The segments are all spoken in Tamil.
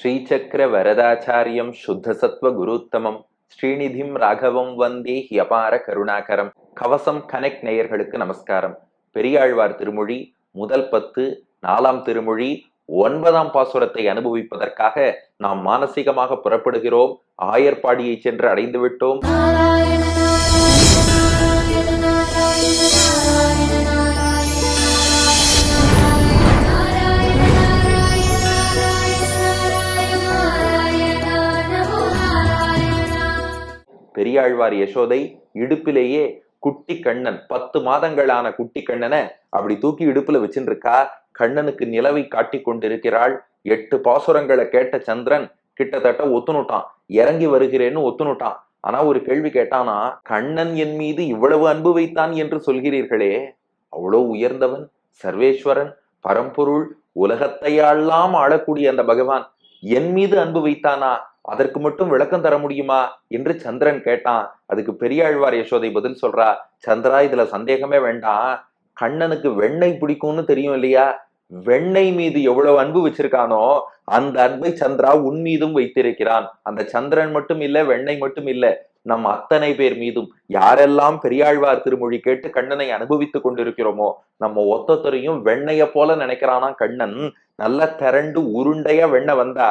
ஸ்ரீசக்கர வரதாச்சாரியம் சுத்தசத்வ குருத்தமம். ஸ்ரீநிதிம் ராகவம் வந்தே ஹியபார கருணாகரம். கவசம் கனெக்ட் நேயர்களுக்கு நமஸ்காரம். பெரியாழ்வார் திருமொழி முதல் பத்து நாலாம் திருமொழி ஒன்பதாம் பாசுரத்தை அனுபவிப்பதற்காக நாம் மானசீகமாக புறப்படுகிறோம். ஆயர்பாடியை சென்று அடைந்து விட்டோம் பெரியாழ்வார் யசோதை இடுப்பிலேயே குட்டி கண்ணன் பத்து மாதங்களான குட்டி கண்ணனை அப்படி தூக்கி இடுப்புல வச்சுட்டு இருக்கா கண்ணனுக்கு நிலவை காட்டி கொண்டிருக்கிறாள். எட்டு பாசுரங்களை கேட்ட சந்திரன் கிட்டத்தட்ட ஒத்துணுட்டான். இறங்கி வருகிறேன்னு ஒத்துணுட்டான். ஆனா ஒரு கேள்வி கேட்டானா கண்ணன் என் மீது இவ்வளவு அன்பு வைத்தான் என்று சொல்கிறீர்களே? அவ்வளோ உயர்ந்தவன் சர்வேஸ்வரன் பரம்பொருள் உலகத்தையெல்லாம் ஆளக்கூடிய அந்த பகவான் என் மீது அன்பு வைத்தானா? அதற்கு மட்டும் விளக்கம் தர முடியுமா? என்று சந்திரன் கேட்டான். அதுக்கு பெரியாழ்வார் யசோதை பதில் சொல்றா சந்திரா இதுல சந்தேகமே வேண்டாம். கண்ணனுக்கு வெண்ணெய் பிடிக்கும்னு தெரியும் இல்லையா? வெண்ணெய் மீது எவ்வளவு அன்பு வச்சிருக்கானோ அந்த அன்பை சந்திரா உன் மீதும் வைத்திருக்கிறான். அந்த சந்திரன் மட்டும் இல்ல வெண்ணெய் மட்டும் இல்ல நம் அத்தனை பேர் மீதும். யாரெல்லாம் பெரியாழ்வார் திருமொழி கேட்டு கண்ணனை அனுபவித்துக் கொண்டிருக்கிறோமோ நம்ம ஒத்தொத்தரையும் வெண்ணைய போல நினைக்கிறானா கண்ணன். நல்லா திரண்டு உருண்டையா வெண்ணெய் வந்தா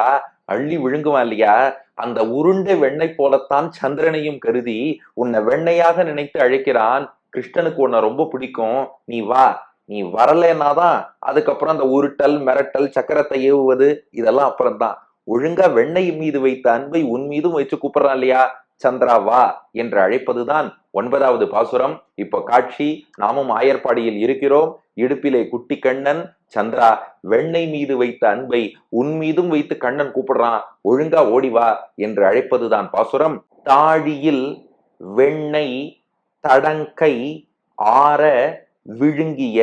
அள்ளி விழுங்குவான் இல்லையா? அந்த உருண்டை வெண்ணெய் போலத்தான் சந்திரனையும் கருதி உன்னை வெண்ணையாக நினைத்து அழைக்கிறான். கிருஷ்ணனுக்கு உன்னை ரொம்ப பிடிக்கும். நீ வா. நீ வரலைன்னாதான் அதுக்கப்புறம் அந்த உருட்டல் மிரட்டல் சக்கரத்தை ஏவுவது இதெல்லாம் அப்புறம்தான். ஒழுங்கா வெண்ணெய் மீது வைத்த அன்பை உன் மீதும் வச்சு கூப்பிடுறான் இல்லையா? சந்திரா வா என்று அழைப்பதுதான் ஒன்பதாவது பாசுரம். இப்போ காட்சி நாமும் ஆயர்பாடியில் இருக்கிறோம். இடுப்பிலே குட்டி கண்ணன் சந்திரா வெண்ணெய் மீது வைத்த அன்பை உன் மீதும் வைத்து கண்ணன் கூப்பிடுறான். ஒழுங்கா ஓடி வா என்று அழைப்பதுதான் பாசுரம். தாழியில் வெண்ணெய் தடங்கை ஆற விழுங்கிய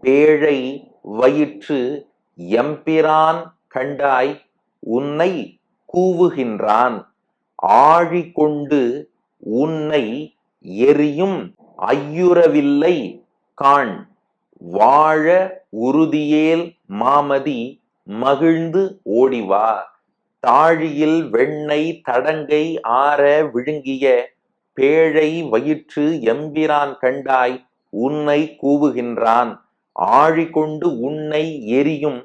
பேழை வயிற்று எம்பிரான் கண்டாய் உன்னை கூவுகின்றான். ஆழி கொண்டு உன்னை எரியும் ஐயுறவில்லை காண். வாழ உறுதியேல் மாமதி மகிழ்ந்து ஓடிவா தாழியில் வெண்ணெய் தடங்கை ஆற விழுங்கிய பேழை வயிற்று எம்பிரான் கண்டாய் உன்னை கூவுகின்றான். ஆழி கொண்டு உன்னை எரியும்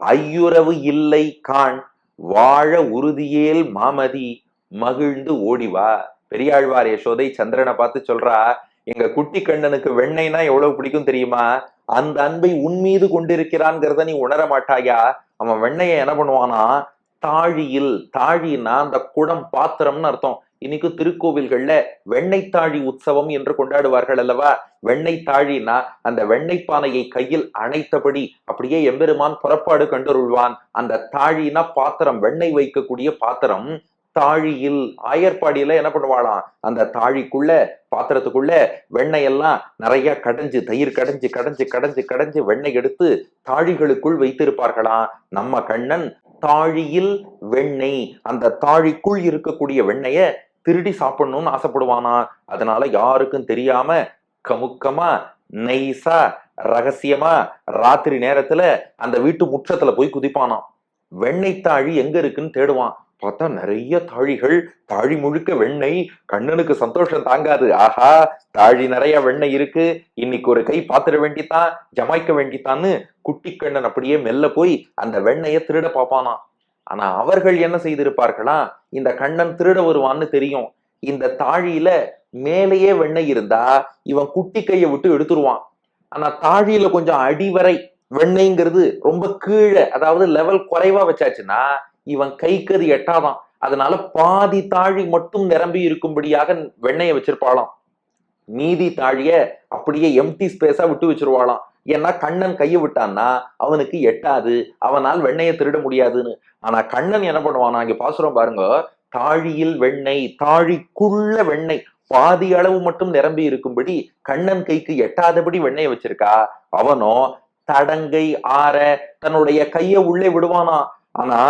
ஐயுறவு இல்லை காண். வாழ உறுதியேல் மாமதி மகிழ்ந்து ஓடிவா பெரியாழ்வார் யசோதை சந்திரனை பார்த்து சொல்றா எங்க குட்டி கண்ணனுக்கு வெண்ணெய்னா எவ்வளவு பிடிக்கும் தெரியுமா? அந்த அன்பை உன் மீது கொண்டிருக்கிறான்ங்கிறத நீ உணர மாட்டாயா? அவன் வெண்ணைய என்ன பண்ணுவானா தாழியில் தாழின்னா அந்த குடம் பாத்திரம்னு அர்த்தம். இன்னைக்கு திருக்கோவில்கள்ல வெண்ணெய் தாழி உற்சவம் என்று கொண்டாடுவார்கள் அல்லவா? வெண்ணெய் தாழினா அந்த வெண்ணெய் பானையை கையில் அணைத்தபடி அப்படியே எம்பெருமான் புறப்பாடு கண்டருள்வான். அந்த தாழினா பாத்திரம் வெண்ணெய் வைக்கக்கூடிய பாத்திரம் தாழியில் ஆயர்பாடியில என்ன பண்ணுவாளாம்? அந்த தாழிக்குள்ள பாத்திரத்துக்குள்ள வெண்ணெய் எல்லாம் நிறைய கடைஞ்சு தயிர் கடைஞ்சு கடைஞ்சு கடைஞ்சு கடைஞ்சு வெண்ணெய் எடுத்து தாழிகளுக்குள் வைத்திருப்பார்களாம். நம்ம கண்ணன் தாழியில் வெண்ணெய் அந்த தாழிக்குள் இருக்கக்கூடிய வெண்ணெய திருடி சாப்பிடணும்னு ஆசைப்படுவானா? அதனால யாருக்கும் தெரியாம கமுக்கமா நைஸா ரகசியமா ராத்திரி நேரத்துல அந்த வீட்டு முற்றத்துல போய் குதிப்பானாம். வெண்ணெய் தாழி எங்க இருக்குன்னு தேடுவான். பார்த்தா நிறைய தாழிகள் தாழி முழுக்க வெண்ணெய் கண்ணனுக்கு சந்தோஷம் தாங்காது. ஆஹா தாழி நிறைய வெண்ணெய் இருக்கு. இன்னைக்கு ஒரு கை பாத்திர வேண்டித்தான் ஜமாய்க்க வேண்டித்தான்னு குட்டி கண்ணன் அப்படியே மெல்ல போய் அந்த வெண்ணையை திருட பார்ப்பானா ஆனா அவர்கள் என்ன செய்திருப்பார்களா? இந்த கண்ணன் திருட வருவான்னு தெரியும். இந்த தாழியில மேலேயே வெண்ணெய் இருந்தா இவன் குட்டி கையை விட்டு எடுத்துருவான். ஆனா தாழியில கொஞ்சம் அடிவரை வெண்ணெய்ங்கிறது ரொம்ப கீழே அதாவது லெவல் குறைவா வச்சாச்சுன்னா இவன் கைக்கு அது எட்டாதான். அதனால பாதி தாழி மட்டும் நிரம்பி இருக்கும்படியாக வெண்ணெயை வச்சிருப்பாளாம். மீதி தாழிய அப்படியே எம்டி ஸ்பேஸா விட்டு வச்சிருவாளாம். ஏன்னா கண்ணன் கையை விட்டான்னா அவனுக்கு எட்டாது. அவனால் வெண்ணையை திருட முடியாதுன்னு. ஆனா கண்ணன் என்ன பண்ணுவானா? இங்க பாசுரம் பாருங்க. தாழியில் வெண்ணெய் தாழிக்குள்ள வெண்ணெய் பாதி அளவு மட்டும் நிரம்பி இருக்கும்படி கண்ணன் கைக்கு எட்டாதபடி வெண்ணெயை வச்சிருக்கா. அவனோ தடங்கை ஆற தன்னுடைய கையை உள்ளே விடுவானா. ஆனா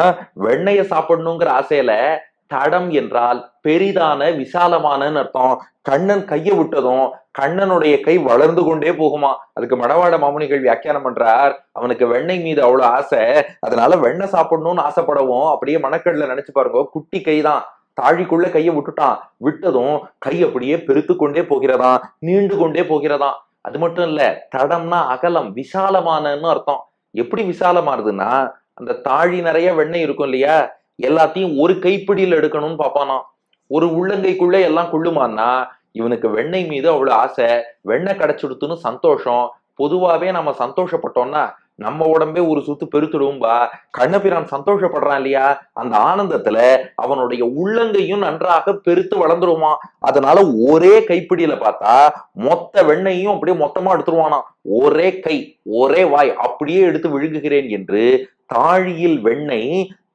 வெண்ணெய சாப்பிடணுங்கிற ஆசையில தடம் என்றால் பெரிதான விசாலமானன்னு அர்த்தம். கண்ணன் கையை விட்டதும் கண்ணனுடைய கை வளர்ந்து கொண்டே போகுமா? அதுக்கு மடவாட மாமுனிகள் வியாக்கியானம் பண்றார். அவனுக்கு வெண்ணெய் மீது அவ்வளவு ஆசை. அதனால வெண்ணெய் சாப்பிடணும்னு ஆசைப்படவும். அப்படியே மணக்கடல நினைச்சு பாருங்க. குட்டி கைதான் தாழிக்குள்ள கையை விட்டுட்டான். விட்டதும் கை அப்படியே பெருத்து கொண்டே போகிறதாம் நீண்டு கொண்டே போகிறதாம் அது மட்டும் இல்ல தடம்னா அகலம் விசாலமானன்னு அர்த்தம். எப்படி விசாலமானதுன்னா அந்த தாழி நிறைய வெண்ணெய் இருக்கும் இல்லையா? எல்லாத்தையும் ஒரு கைப்பிடியில் எடுக்கணும்னு பார்ப்பானா? ஒரு உள்ளங்கைக்குள்ள எல்லாம் கொள்ளுமான்னா இவனுக்கு வெண்ணெய் மீது அவ்வளவு ஆசை வெண்ணெய் கிடைச்சிடுத்துன்னு சந்தோஷம். பொதுவாவே நம்ம சந்தோஷப்பட்டோம்னா நம்ம உடம்பே ஒரு சுத்து பெருத்துடும்பா. கண்ணபிரான் சந்தோஷப்படுறான் இல்லையா? அந்த ஆனந்தத்துல அவனுடைய உள்ளங்கையும் நன்றாக பெருத்து வளர்ந்துருவான் அதனால ஒரே கைப்பிடியில பார்த்தா மொத்த வெண்ணையும் அப்படியே மொத்தமா எடுத்துருவானாம். ஒரே கை ஒரே வாய் அப்படியே எடுத்து விழுங்குகிறேன் என்று தாழியில் வெண்ணெய்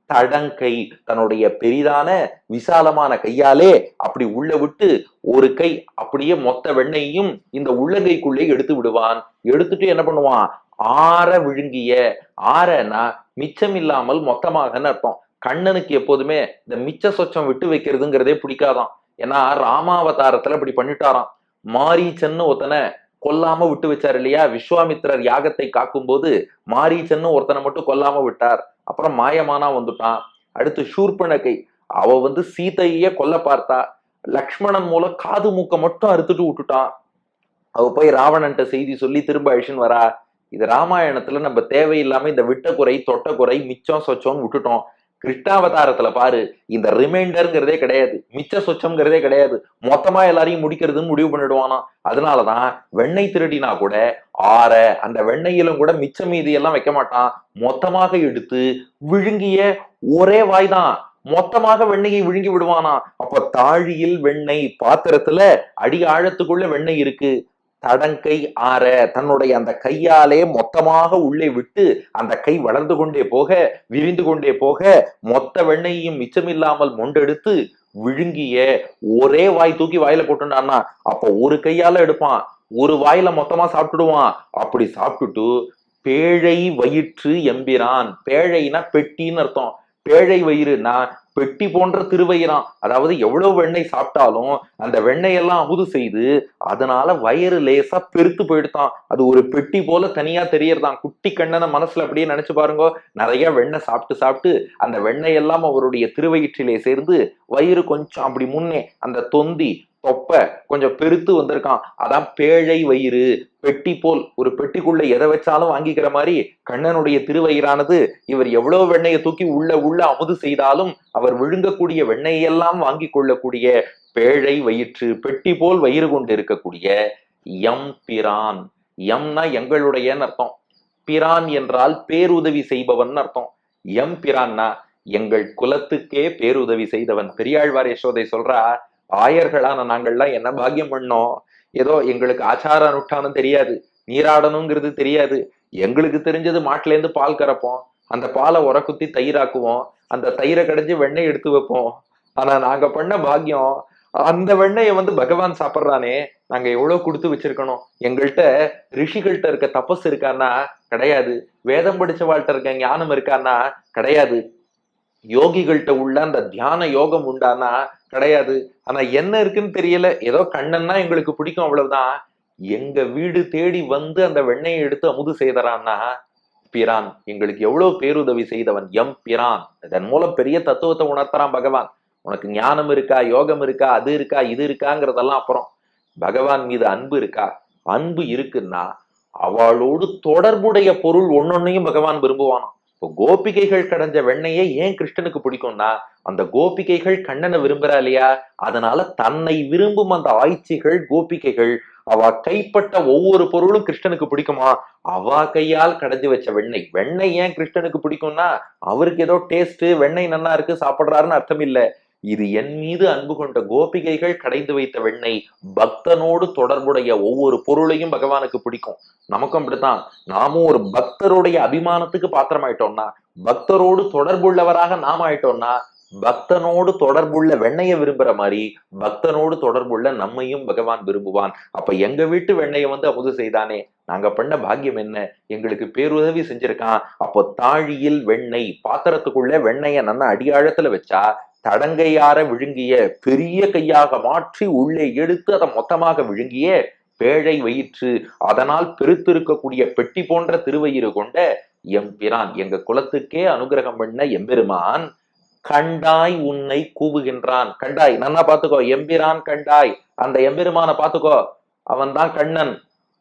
தடங்கை தன்னுடைய பெரிதான விசாலமான கையாலே அப்படி உள்ள விட்டு ஒரு கை அப்படியே மொத்த வெண்ணையும் இந்த உள்ளங்கைக்குள்ளே எடுத்து விடுவான். எடுத்துட்டு என்ன பண்ணுவான்? ஆற விழுங்கிய ஆறனா மிச்சம் இல்லாமல் மொத்தமாகன்னு அர்த்தம். கண்ணனுக்கு எப்போதுமே இந்த மிச்ச சொச்சம் விட்டு வைக்கிறதுங்கிறதே பிடிக்காதாம் ஏன்னா ராமாவதாரத்துல இப்படி பண்ணிட்டாராம். மாரீச்சன்னு ஒருத்தனை கொல்லாம விட்டு வச்சார் இல்லையா? விஸ்வாமித்திரர் யாகத்தை காக்கும் போது மாரீச்சன்னு ஒருத்தனை மட்டும் கொல்லாம விட்டார். அப்புறம் மாயமானா வந்துட்டான். அடுத்து ஷூர்பனகை அவ வந்து சீதையே கொல்ல பார்த்தா. லக்ஷ்மணன் மூலம் காது மூக்க மட்டும் அறுத்துட்டு விட்டுட்டான். அவ போய் ராவணன்ட்ட செய்தி சொல்லி திரும்ப அழிச்சுன்னு வரா. இது ராமாயணத்துல நம்ம தேவையில்லாம இந்த விட்ட குறை தொட்ட குறை மிச்சம் சொச்சோன்னு விட்டுட்டோம். கிருஷ்ணாவதாரத்துல பாரு இந்த ரிமைண்டர்ங்கிறதே கிடையாது. மிச்ச சொச்சம்ங்கிறதே கிடையாது. மொத்தமா எல்லாரையும் முடிக்கிறதுன்னு முடிவு பண்ணிடுவானா. அதனாலதான் வெண்ணெய் திருடினா கூட ஆற அந்த வெண்ணெயிலும் கூட மிச்ச மீதி எல்லாம் வைக்க மாட்டான். மொத்தமாக எடுத்து விழுங்கிய ஒரே வாய்தான். மொத்தமாக வெண்ணெயை விழுங்கி விடுவானா. அப்ப தாழியில் வெண்ணெய் பாத்திரத்துல அடி ஆழத்துக்குள்ள வெண்ணெய் இருக்கு. தடங்கை ஆற தன்னுடைய அந்த கையாலே மொத்தமாக உள்ளே விட்டு அந்த கை வளர்ந்து கொண்டே போக விரிந்து கொண்டே போக மொத்த வெண்ணையும் மிச்சமில்லாமல் மொண்டெடுத்து விழுங்கிய ஒரே வாய் தூக்கி வாயில போட்டுட்டான்னா அப்ப ஒரு கையால எடுப்பான் ஒரு வாயில மொத்தமா சாப்பிட்டுடுவான். அப்படி சாப்பிட்டுட்டு பேழை வயிற்று எம்பிரான். பேழைனா பெட்டின்னு அர்த்தம். பேழை வயிறுனா பெட்டி போன்ற திருவயிறான். அதாவது எவ்வளவு வெண்ணெய் சாப்பிட்டாலும் அந்த வெண்ணெயெல்லாம் அமுது செய்து அதனால வயிறு லேசா பெருத்து போயிடுதான் அது ஒரு பெட்டி போல தனியா தெரியறதான். குட்டி கண்ணனை மனசுல அப்படியே நினைச்சு பாருங்க. நிறைய வெண்ணெய் சாப்பிட்டு சாப்பிட்டு அந்த வெண்ணெய் எல்லாம் அவருடைய திருவயிற்றிலே சேர்ந்து வயிறு கொஞ்சம் அப்படி முன்னே அந்த தொந்தி தொப்பை கொஞ்சம் பெருத்து வந்திருக்கான். அதான் பேழை வயிறு. பெட்டி போல். ஒரு பெட்டிக்குள்ள எதை வச்சாலும் வாங்கிக்கிற மாதிரி கண்ணனுடைய திருவயிறானது இவர் எவ்வளவு வெண்ணையை தூக்கி உள்ள உள்ள அமுது செய்தாலும் அவர் விழுங்கக்கூடிய வெண்ணையெல்லாம் வாங்கி கொள்ளக்கூடிய பேழை வயிற்று பெட்டி போல் வயிறு கொண்டு இருக்கக்கூடிய எம் பிரான். எம்னா எங்களுடையன்னு அர்த்தம். பிரான் என்றால் பேருதவி செய்பவன் அர்த்தம். எம் பிரான்னா எங்கள் குலத்துக்கே பேருதவி செய்தவன். பெரியாழ்வார் யசோதை சொல்றா ஆயர்களான நாங்கள்லாம் என்ன பாக்கியம் பண்ணோம்? ஏதோ எங்களுக்கு ஆச்சார அனுஷ்டானம் தெரியாது நீராடணுங்கிறது தெரியாது. எங்களுக்கு தெரிஞ்சது மாட்டிலேருந்து பால் கறப்போம். அந்த பாலை உர குத்தி தயிராக்குவோம். அந்த தயிரை கடைஞ்சி வெண்ணெய் எடுத்து வைப்போம். ஆனா நாங்க பண்ண பாக்கியம் அந்த வெண்ணெயை வந்து பகவான் சாப்பிட்றானே நாங்க எவ்வளவு கொடுத்து வச்சிருக்கணும்? எங்கள்கிட்ட ரிஷிகள்கிட்ட இருக்க தபஸ் இருக்கான்னா கிடையாது. வேதம் படிச்சவாள்கிட்ட இருக்க ஞானம் இருக்கான்னா கிடையாது. யோகிகள்கிட்ட உள்ள அந்த தியான யோகம் உண்டானா கிடையாது. ஆனா என்ன இருக்குன்னு தெரியல. ஏதோ கண்ணன்னா எங்களுக்கு பிடிக்கும் அவ்வளவுதான் எங்க வீடு தேடி வந்து அந்த வெண்ணையை எடுத்து அமுது செய்தறான்னா பிரான் எங்களுக்கு எவ்வளவு பேருதவி செய்தவன் எம் பிரான். இதன் மூலம் பெரிய தத்துவத்தை உணர்த்தறான் பகவான். உனக்கு ஞானம் இருக்கா? யோகம் இருக்கா? அது இருக்கா? இது இருக்காங்கிறதெல்லாம் அப்புறம். பகவான் மீது அன்பு இருக்கா? அன்பு இருக்குன்னா அவளோடு தொடர்புடைய பொருள் ஒன்னொன்னையும் பகவான் விரும்புவானாம். இப்போ கோபிகைகள் கடைஞ்ச வெண்ணையை ஏன் கிருஷ்ணனுக்கு பிடிக்கும்னா அந்த கோபிகைகள் கண்ணனை விரும்புறா இல்லையா? அதனால தன்னை விரும்பும் அந்த ஆய்ச்சிகள் கோபிகைகள் அவ கைப்பட்ட ஒவ்வொரு பொருளும் கிருஷ்ணனுக்கு பிடிக்குமா? அவ கையால் கடைஞ்சி வச்ச வெண்ணெய். வெண்ணெய் ஏன் கிருஷ்ணனுக்கு பிடிக்கும்னா அவருக்கு ஏதோ டேஸ்ட் வெண்ணெய் நல்லா இருக்கு சாப்பிடுறாருன்னு அர்த்தம் இல்லை. இது என் மீது அன்பு கொண்ட கோபிகைகள் கடைந்து வைத்த வெண்ணெய் பக்தனோடு தொடர்புடைய ஒவ்வொரு பொருளையும் பகவானுக்கு பிடிக்கும். நமக்கும் அப்படித்தான். நாமும் ஒரு பக்தருடைய அபிமானத்துக்கு பாத்திரமாயிட்டோம்னா பக்தரோடு தொடர்புள்ளவராக நாம் ஆயிட்டோம்னா பக்தனோடு தொடர்புள்ள வெண்ணையை விரும்புற மாதிரி பக்தனோடு தொடர்புள்ள நம்மையும் பகவான் விரும்புவான். அப்ப எங்க வீட்டு வெண்ணையை வந்து அமுது செய்தானே நாங்க பண்ண பாக்கியம் என்ன? எங்களுக்கு பேருதவி செஞ்சிருக்கான். அப்போ தாழியில் வெண்ணெய் பாத்திரத்துக்குள்ள வெண்ணெய நல்லா அடியாழத்துல வச்சா தடங்கையார விழுங்கிய பெரிய கையாக மாற்றி உள்ளே எடுத்து அதை மொத்தமாக விழுங்கிய பேழை வயிற்று அதனால் பெருத்திருக்கக்கூடிய பெட்டி போன்ற திருவயிறு கொண்ட எம்பிரான். எங்க குலத்துக்கே அனுகிரகம் பண்ண எம்பெருமான் கண்டாய் உன்னை கூவுகின்றான். கண்டாய் நன்னா பாத்துக்கோ எம்பிரான் கண்டாய். அந்த எம்பெருமான பாத்துக்கோ அவன் தான் கண்ணன்.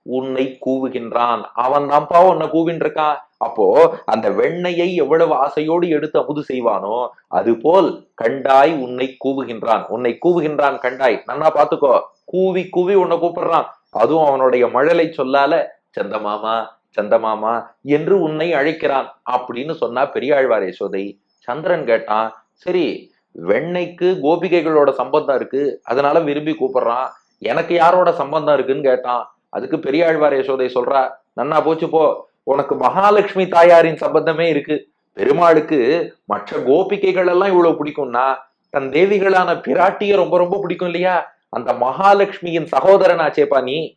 உன்னை கூவுகின்றான். அவன் தான்ப்பா உன்னை கூவின்னு இருக்கான் அப்போ அந்த வெண்ணையை எவ்வளவு ஆசையோடு எடுத்து அமுது செய்வானோ அதுபோல் கண்டாய் உன்னை கூவுகின்றான். உன்னை கூவுகின்றான் கண்டாய். நன்னா பாத்துக்கோ கூவி கூவி உன்னை கூப்பிடுறான். அதுவும் அவனுடைய மழலை சொல்லால சந்தமாமா சந்தமாமா என்று உன்னை அழைக்கிறான் அப்படின்னு சொன்னா பெரியாழ்வார் யசோதை. சந்திரன் கேட்டான் சரி வெண்ணைக்கு கோபிகைகளோட சம்பந்தம் இருக்கு. அதனால விரும்பி கூப்பிடுறான். எனக்கு யாரோட சம்பந்தம் இருக்குன்னு கேட்டான். அதுக்கு பெரியாழ்வார் யசோதை சொல்றா நன்னா போச்சு போ. உனக்கு மகாலட்சுமி தாயாரின் சம்பந்தமே இருக்கு. பெருமாளுக்கு மற்ற கோபிகைகள் எல்லாம் இவ்வளவு பிடிக்கும்னா தன் தேவிகளான பிராட்டிய ரொம்ப ரொம்ப பிடிக்கும் இல்லையா? அந்த மகாலட்சுமியின் சகோதரனாச்சேப்பா நீ.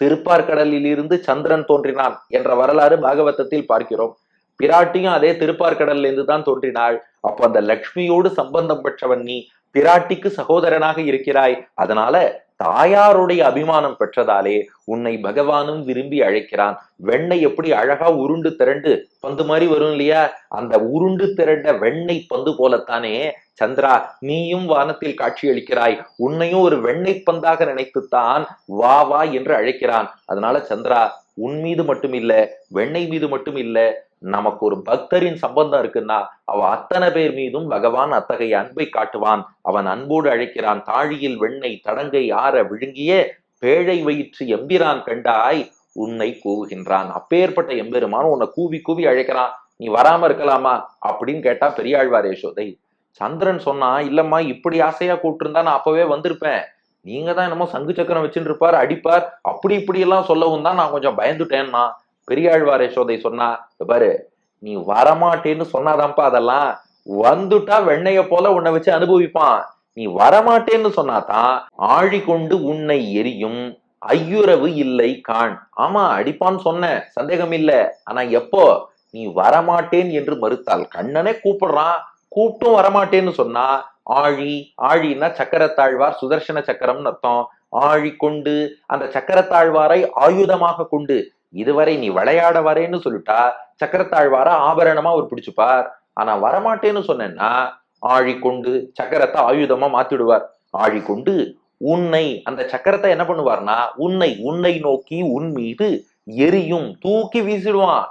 திருப்பார்கடலில் இருந்து சந்திரன் தோன்றினான் என்ற வரலாறு பாகவதத்தில் பார்க்கிறோம். பிராட்டியும் அதே திருப்பார்கடல்ல இருந்து தான் தோன்றினாள். அப்போ அந்த லக்ஷ்மியோடு சம்பந்தம் பெற்றவன் நீ பிராட்டிக்கு சகோதரனாக இருக்கிறாய். அதனால தாயாருடைய அபிமானம் பெற்றதாலே உன்னை பகவானும் விரும்பி அழைக்கிறான். வெண்ணெய் எப்படி அழகா உருண்டு திரண்டு பந்து மாதிரி வரும் இல்லையா? அந்த உருண்டு திரண்ட வெண்ணெய் பந்து போலத்தானே. சந்திரா நீயும் வானத்தில் காட்சி அளிக்கிறாய். உன்னையும் ஒரு வெண்ணெய் பந்தாக நினைத்துத்தான் வா வா என்று அழைக்கிறான். அதனால சந்திரா உன் மீது மட்டும் இல்ல வெண்ணெய் மீது மட்டும் இல்ல நமக்கு ஒரு பக்தரின் சம்பந்தம் இருக்குன்னா அவ அத்தனை பேர் மீதும் பகவான் அத்தகைய அன்பை காட்டுவான். அவன் அன்போடு அழைக்கிறான். தாழியில் வெண்ணை தடங்கை ஆற விழுங்கிய பேழை வயிற்று எம்பிரான் கண்டாய் உன்னை கூவுகின்றான். அப்பேற்பட்ட எம்பெருமான் உன்னை கூவி கூவி அழைக்கிறான். நீ வராம இருக்கலாமா? அப்படின்னு கேட்டா பெரியாழ்வார் யசோதை சந்திரன் சொன்னா இல்லம்மா இப்படி ஆசையா கூப்பிட்டு நான் அப்பவே வந்திருப்பேன். நீங்க தான் என்னமோ சங்கு சக்கரம் வச்சுட்டு இருப்பார் அடிப்பார். அப்படி இப்படி எல்லாம் சொல்லவும் தான் நான் கொஞ்சம் பயந்துட்டேன்னா பெரியாழ்வார் யசோதை சொன்னா பாரு நீ வரமாட்டேன்னு சொன்னாதான்ப்பா அதெல்லாம். வந்துட்டா வெண்ணைய போல உன்னை வச்சு அனுபவிப்பான். நீ வரமாட்டேன்னு சொன்னாதான் ஆழி கொண்டு உன்னை எரியும். ஐயுறவு இல்லை காண். ஆமா அடிப்பான்னு சொன்னேன் சந்தேகம் இல்ல. ஆனா எப்போ? நீ வரமாட்டேன் என்று மறுத்தால் கண்ணனே கூப்பிடுறான். கூப்பிட்டும் வரமாட்டேன்னு சொன்னா ஆழி ஆழின்னா சக்கரத்தாழ்வார் சுதர்சன சக்கரம்னு அர்த்தம். ஆழி கொண்டு அந்த சக்கரத்தாழ்வாரை ஆயுதமாக கொண்டு இதுவரை நீ விளையாட வரேன்னு சொல்லிட்டா சக்கரத்தாழ்வார ஆபரணமா அவர் பிடிச்சுப்பார். ஆனா வரமாட்டேன்னு சொன்னேன்னா ஆழி கொண்டு சக்கரத்தை ஆயுதமா மாத்திடுவார். ஆழி கொண்டு உன்னை அந்த சக்கரத்தை என்ன பண்ணுவார்னா உன்னை உன்னை நோக்கி உன் மீது எரியும் தூக்கி வீசிடுவான்.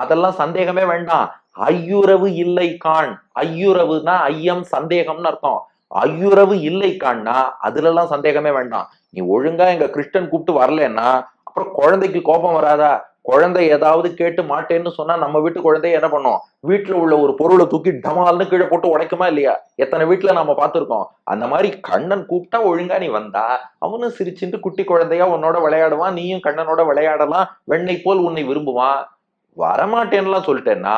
அதெல்லாம் சந்தேகமே வேண்டாம். ஐயுறவு இல்லை காண். ஐயுறவுனா ஐயம் சந்தேகம்னு அர்த்தம். ஐயுறவு இல்லை காண்னா அதுல எல்லாம் சந்தேகமே வேண்டாம். நீ ஒழுங்கா எங்க கிருஷ்ணன் கூப்பிட்டு வரலன்னா அப்புறம் குழந்தைக்கு கோபம் வராதா? குழந்தை ஏதாவது கேட்டு மாட்டேன்னு சொன்னா நம்ம வீட்டு குழந்தைய என்ன பண்ணும்? வீட்டுல உள்ள ஒரு பொருளை தூக்கி டமால்னு கீழே போட்டு உடைக்குமா இல்லையா? எத்தனை வீட்டுல நம்ம பார்த்திருக்கோம். அந்த மாதிரி கண்ணன் கூப்பிட்டா ஒழுங்கா நீ வந்தா அவனும் சிரிச்சுட்டு குட்டி குழந்தையா உன்னோட விளையாடுவான் நீயும் கண்ணனோட விளையாடலாம் வெண்ணை போல் உன்னை விரும்புவான். வரமாட்டேன்னுலாம் சொல்லிட்டேன்னா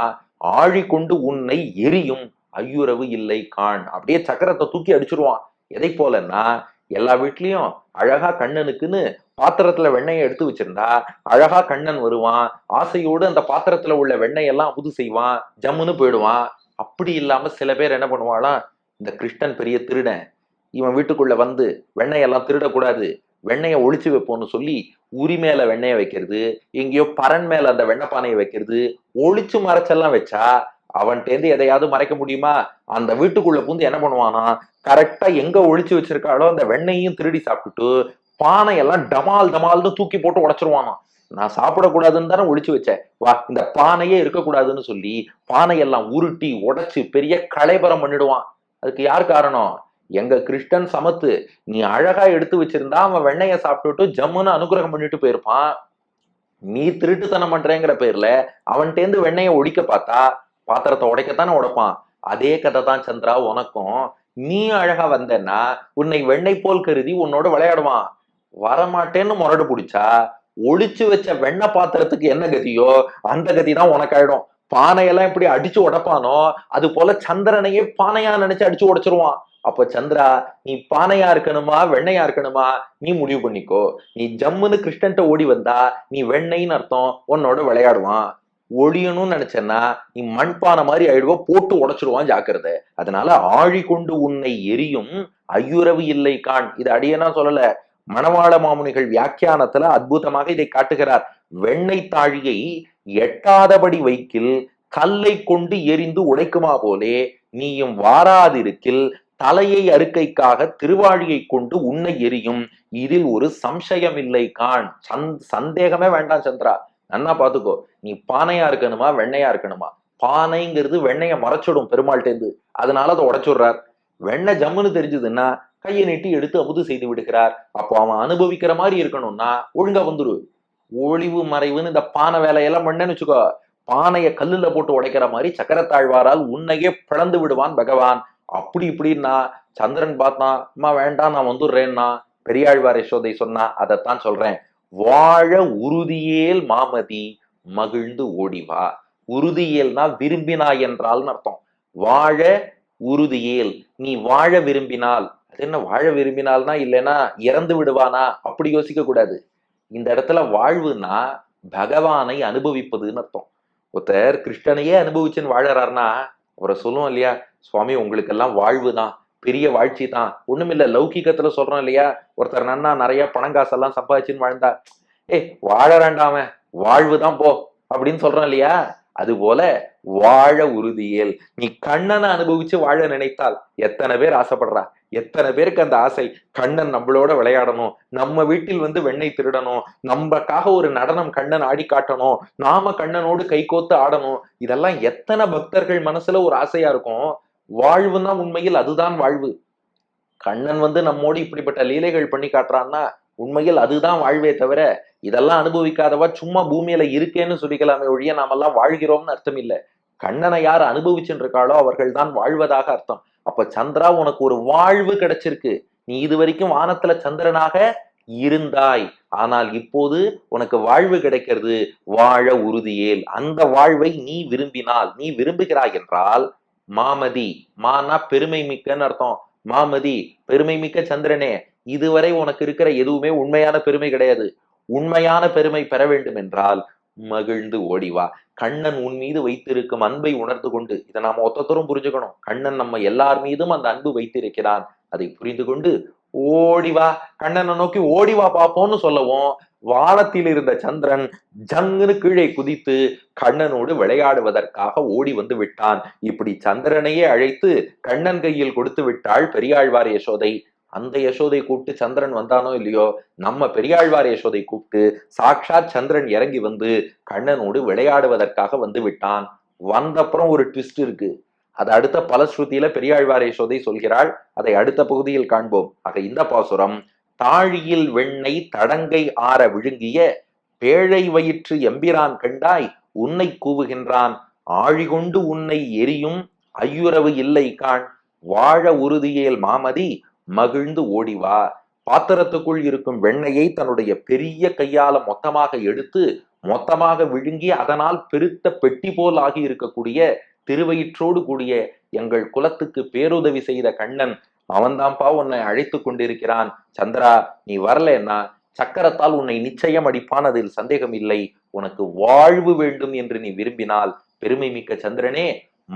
ஆழி கொண்டு உன்னை எரியும். ஐயுறவு இல்லை காண். அப்படியே சக்கரத்தை தூக்கி அடிச்சிருவான். எதை போலன்னா எல்லா வீட்லயும் அழகா கண்ணனுக்குன்னு பாத்திரத்துல வெண்ணெயை எடுத்து வச்சிருந்தா அழகா கண்ணன் வருவான் ஆசையோடு அந்த பாத்திரத்துல உள்ள வெண்ணெயெல்லாம் அமுது செய்வான் ஜம்முன்னு போயிடுவான். அப்படி இல்லாம சில பேர் என்ன பண்ணுவாளாம் இந்த கிருஷ்ணன் பெரிய திருடன் இவன் வீட்டுக்குள்ள வந்து வெண்ணெயெல்லாம் திருடக்கூடாது வெண்ணெயை ஒளிச்சு வைப்போம்னு சொல்லி உரி மேல வெண்ணெயை வைக்கிறது எங்கேயோ பரன் மேல அந்த வெண்ணெய் பானையை வைக்கிறது ஒளிச்சு மறைச்செல்லாம் வச்சா அவன்கிட்டேருந்து எதையாவது மறைக்க முடியுமா? அந்த வீட்டுக்குள்ள பூந்து என்ன பண்ணுவானா கரெக்டா எங்க ஒளிச்சு வச்சிருக்காளோ அந்த வெண்ணையும் திருடி சாப்பிட்டுட்டு பானையெல்லாம் டமால் டமால்னு தூக்கி போட்டு உடைச்சிருவானா நான் சாப்பிடக்கூடாதுன்னு தானே ஒழிச்சு வச்சேன். வா இந்த பானையே இருக்கக்கூடாதுன்னு சொல்லி பானையெல்லாம் உருட்டி உடைச்சு பெரிய களைபரம் பண்ணிடுவான். அதுக்கு யார் காரணம்? எங்க கிருஷ்ணன் சமத்து. நீ அழகா எடுத்து வச்சிருந்தா அவன் வெண்ணைய சாப்பிட்டுட்டு ஜம்முன்னு அனுகிரகம் பண்ணிட்டு போயிருப்பான். நீ திருட்டுத்தனம் பண்றேங்கிற பேர்ல அவன்கிட்டேருந்து வெண்ணெயை ஒடிக்க பார்த்தா பாத்திரத்தை உடைக்கத்தானே உடைப்பான். அதே கதை தான் சந்திரா உனக்கும். நீ அழகா வந்தேன்னா உன்னை வெண்ணெய் போல் கருதி உன்னோட விளையாடுவான். வரமாட்டேன்னு முரடு பிடிச்சா ஒளிச்சு வச்ச வெண்ணெய் பாத்திரத்துக்கு என்ன கதியோ அந்த கதி தான் உனக்காயிடும். பானையெல்லாம் இப்படி அடிச்சு உடப்பானோ அது போல சந்திரனையே பானையா நினைச்சு அடிச்சு உடைச்சிருவான். அப்ப சந்திரா நீ பானையா இருக்கணுமா வெண்ணையா இருக்கணுமா நீ முடிவு பண்ணிக்கோ. நீ ஜம்முன்னு கிருஷ்ணன்ட்ட ஓடி வந்தா நீ வெண்ணெய்ன்னு அர்த்தம் உன்னோட விளையாடுவான். ஒழியணும்னு நினைச்சேன்னா நீ மண்பானை மாதிரி ஆயிடுவா போட்டு உடைச்சிருவான் ஜாக்கிரதை. அதனால ஆழி கொண்டு உன்னை எரியும் ஐயுறவு இல்லை கான். இது அடியனா சொல்லல. மணவாள மாமுனிகள் வியாக்கியானத்துல அற்புதமாக இதை காட்டுகிறார். வெண்ணெய் தாழியை எட்டாதபடி வைக்கில் கல்லை கொண்டு எரிந்து உடைக்குமா போலே நீயும் வாராதிருக்கில் தலையை அறுக்கைக்காக திருவாழியை கொண்டு உன்னை எரியும். இதில் ஒரு சம்சயம் இல்லை கான் சந் சந்தேகமே வேண்டாம் சந்திரா. நன்னா பாத்துக்கோ. நீ பானையா இருக்கணுமா வெண்ணையா இருக்கணுமா? பானைங்கிறது வெண்ணைய மறைச்சிடும் பெருமாள்டேந்து அதனால அதை உடைச்சுடுறார். வெண்ணெய் ஜம்முன்னு தெரிஞ்சதுன்னா கையை நீட்டி எடுத்து அமுது செய்து விடுகிறார். அப்போ அவன் அனுபவிக்கிற மாதிரி இருக்கணும்னா ஒழுங்கா வந்துரு. ஒளிவு மறைவுன்னு இந்த பானை வேலையெல்லாம் பண்ணேன்னு வச்சுக்கோ. பானைய கல்லுல போட்டு உடைக்கிற மாதிரி சக்கரத்தாழ்வாரால் உன்னையே பிளந்து விடுவான் பகவான். அப்படி இப்படின்னா சந்திரன் பார்த்தான் அம்மா வேண்டாம் நான் வந்துடுறேன்னா. பெரியாழ்வார் யசோதை சொன்னா அதைத்தான் சொல்றேன். வாழ உறுதியேல் மாமதி மகிழ்ந்து ஓடிவா உறுதியேல்னா விரும்பினா என்றால்னு அர்த்தம். வாழ உறுதியேல். நீ வாழ விரும்பினால் என்ன வாழ விரும்பினால்னா இல்லைன்னா இறந்து விடுவானா? அப்படி யோசிக்க கூடாது. இந்த இடத்துல வாழ்வுனா பகவானை அனுபவிப்பதுன்னு அர்த்தம். ஒருத்தர் கிருஷ்ணனையே அனுபவிச்சுன்னு வாழறாருன்னா அவரை சொல்லுவோம் இல்லையா? சுவாமி உங்களுக்கெல்லாம் வாழ்வு தான். பெரிய வாழ்ச்சி தான். ஒண்ணுமில்ல லௌகிகத்துல சொல்றோம் இல்லையா? ஒருத்தர் நன்னா நிறைய பணங்காசெல்லாம் சம்பாதிச்சுன்னு வாழ்ந்தா ஏய் வாழறாண்டாம வாழ்வு தான் போ. அப்படின்னு சொல்றோம் இல்லையா? அது போல வாழ உறுதியேல். நீ கண்ணனை அனுபவிச்சு வாழ நினைத்தால் எத்தனை பேர் ஆசைப்படுறா? எத்தனை பேருக்கு அந்த ஆசை? கண்ணன் நம்மளோட விளையாடணும். நம்ம வீட்டில் வந்து வெண்ணெய் திருடணும். நமக்காக ஒரு நடனம் கண்ணன் ஆடி காட்டணும். நாம கண்ணனோடு கைகோத்து ஆடணும். இதெல்லாம் எத்தனை பக்தர்கள் மனசுல ஒரு ஆசையா இருக்கும்? வாழ்வுன்னா உண்மையில் அதுதான் வாழ்வு. கண்ணன் வந்து நம்மோடு இப்படிப்பட்ட லீலைகள் பண்ணி காட்டுறான்னா உண்மையில் அதுதான் வாழ்வே தவிர இதெல்லாம் அனுபவிக்காதவா சும்மா பூமியில இருக்கேன்னு சொல்லிக்கலாமே ஒழிய நாமெல்லாம் வாழ்கிறோம்னு அர்த்தம் இல்லை. கண்ணனை யார் அனுபவிச்சுருக்காளோ அவர்கள் தான் வாழ்வதாக அர்த்தம். அப்ப சந்திரா உனக்கு ஒரு வாழ்வு கிடைச்சிருக்கு. நீ இது வரைக்கும் வானத்துல சந்திரனாக இருந்தாய். ஆனால் இப்போது உனக்கு வாழ்வு கிடைக்கிறது. வாழ உறுதியேல். அந்த வாழ்வை நீ விரும்பினால் நீ விரும்புகிறாய் என்றால் மாமதி மானா பெருமை மிக்கன்னு அர்த்தம். மாமதி பெருமை மிக்க சந்திரனே இதுவரை உனக்கு இருக்கிற எதுவுமே உண்மையான பெருமை கிடையாது. உண்மையான பெருமை பெற வேண்டும் என்றால் மகிழ்ந்து ஓடிவா கண்ணன் உன் மீது வைத்திருக்கும் அன்பை உணர்ந்து கொண்டு இதை நாம ஒத்தத்தரும் புரிஞ்சுக்கணும். கண்ணன் நம்ம எல்லார் மீதும் அந்த அன்பு வைத்திருக்கிறான். அதை புரிந்து கொண்டு ஓடிவா கண்ணனை நோக்கி ஓடிவா பார்ப்போம்னு சொல்லவும் வானத்தில் இருந்த சந்திரன் ஜங்குன்னு கீழே குதித்து கண்ணனோடு விளையாடுவதற்காக ஓடி வந்து விட்டான். இப்படி சந்திரனையே அழைத்து கண்ணன் கையில் கொடுத்து விட்டாள் பெரியாழ்வார் யசோதை. அந்த யசோதை கூப்பிட்டு சந்திரன் வந்தானோ இல்லையோ நம்ம பெரியாழ்வார் யசோதை கூப்பிட்டு சாக்ஷாத் சந்திரன் இறங்கி வந்து கண்ணனோடு விளையாடுவதற்காக வந்து விட்டான். வந்தப்புறம் ஒரு ட்விஸ்ட் இருக்கு. அது அடுத்த பலஸ்ருதியில பெரியாழ்வார் யசோதை சொல்கிறாள். அதை அடுத்த பகுதியில் காண்போம். ஆக இந்த பாசுரம் தாழியில் வெண்ணெய் தடங்கை ஆற விழுங்கிய பேழை வயிற்று எம்பிரான் கண்டாய் உன்னை கூவுகின்றான். ஆழிகொண்டு உன்னை எரியும் ஐயுறவு இல்லை காண். வாழ உறுதியேல் மாமதி மகிழ்ந்து ஓடிவா பாத்திரத்துக்குள் இருக்கும் வெண்ணையை தன்னுடைய பெரிய கையால மொத்தமாக எடுத்து மொத்தமாக விழுங்கி அதனால் பெருத்த பெட்டி போல் ஆகி இருக்கக்கூடிய திருவயிற்றோடு கூடிய எங்கள் குலத்துக்கு பேருதவி செய்த கண்ணன் அவன்தான்ப்பா உன்னை அழைத்து கொண்டிருக்கிறான். சந்திரா நீ வரலன்னா சக்கரத்தால் உன்னை நிச்சயம் அடிப்பான் அதில் சந்தேகம் இல்லை. உனக்கு வாழ்வு வேண்டும் என்று நீ விரும்பினால் பெருமை மிக்க சந்திரனே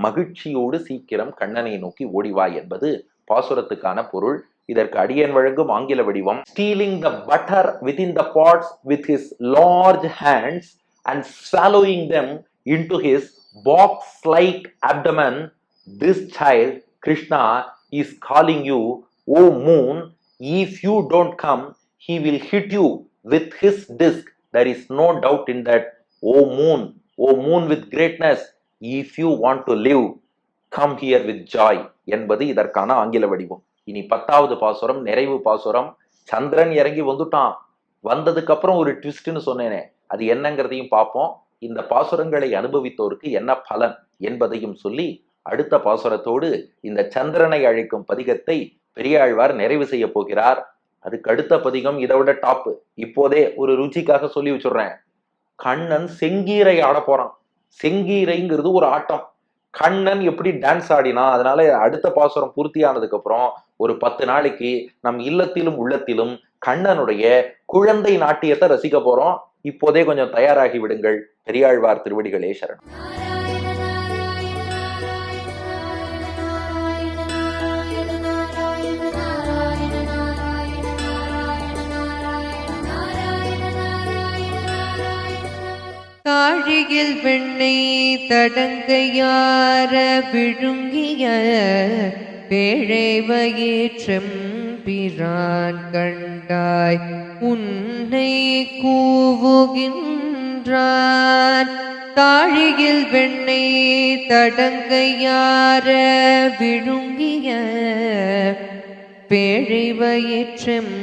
மகிழ்ச்சியோடு சீக்கிரம் கண்ணனை நோக்கி ஓடிவா என்பது பாசுரத்துக்கான பொருள் இதற்கு அடியன் வழங்கும் ஆங்கில வடிவம் stealing the butter within the pots with his large hands and swallowing them into his box like abdomen this child krishna is calling you o moon if you don't come he will hit you with his disc there is no doubt in that o moon o moon with greatness if you want to live come here with joy என்பது இதற்கான ஆங்கில வடிவம். இனி பத்தாவது பாசுரம் நிறைவு பாசுரம். சந்திரன் இறங்கி வந்துட்டான். வந்ததுக்கு அப்புறம் ஒரு ட்விஸ்ட்னு சொன்னேனே. அது என்னங்கிறதையும் பார்ப்போம். இந்த பாசுரங்களை அனுபவித்தோருக்கு என்ன பலன் என்பதையும் சொல்லி அடுத்த பாசுரத்தோடு இந்த சந்திரனை அழைக்கும் பதிகத்தை பெரியாழ்வார் நிறைவு செய்ய போகிறார். அதுக்கு அடுத்த பதிகம் இதை விட டாப்பு இப்போதே ஒரு ருச்சிக்காக சொல்லி வச்சுடுறேன். கண்ணன் செங்கீரை ஆட போறான். செங்கீரைங்கிறது ஒரு ஆட்டம். கண்ணன் எப்படி டான்ஸ் ஆடினா அதனால அடுத்த பாசுரம் பூர்த்தியானதுக்கு அப்புறம் ஒரு பத்து நாளைக்கு நம் இல்லத்திலும் உள்ளத்திலும் கண்ணனுடைய குழந்தை நாட்டியத்தை ரசிக்க போறோம். இப்போதே கொஞ்சம் தயாராகி விடுங்கள். பெரியாழ்வார் திருவடிகளே சரணம். காழியில் வெண்ணை தடங்கையார விழுங்கிய பேழை வயிற்றம் பிரான் கண்டாய். உன்னை கூவுகின்றான். தாழியில் வெண்ணை தடங்கையார விழுங்கிய பேழை வயிற்றம்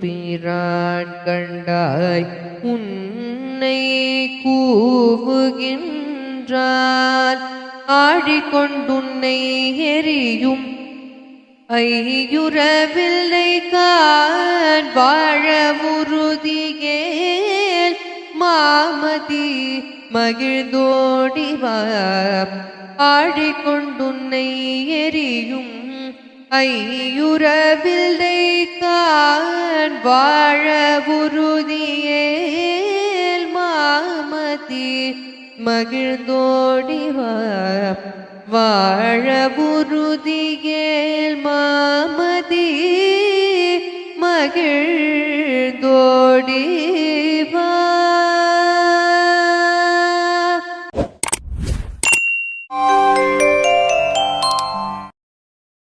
பிரான் கண்டாய். உன் என்னை கூவுகின்றார். ஆடிக்கொண்டுன்னை எரியும். ஐயுறவில்லை கான் வாழ உறுதியேல் மாமதி மகிழ்ந்தோடிவா ஆடிக்கொண்டுன்னை எரியும். ஐயுறவில்லை கான் வாழ உறுதியே மகிழ்ந்தோடிவா வாழ உறுதியேல் மாமதீ.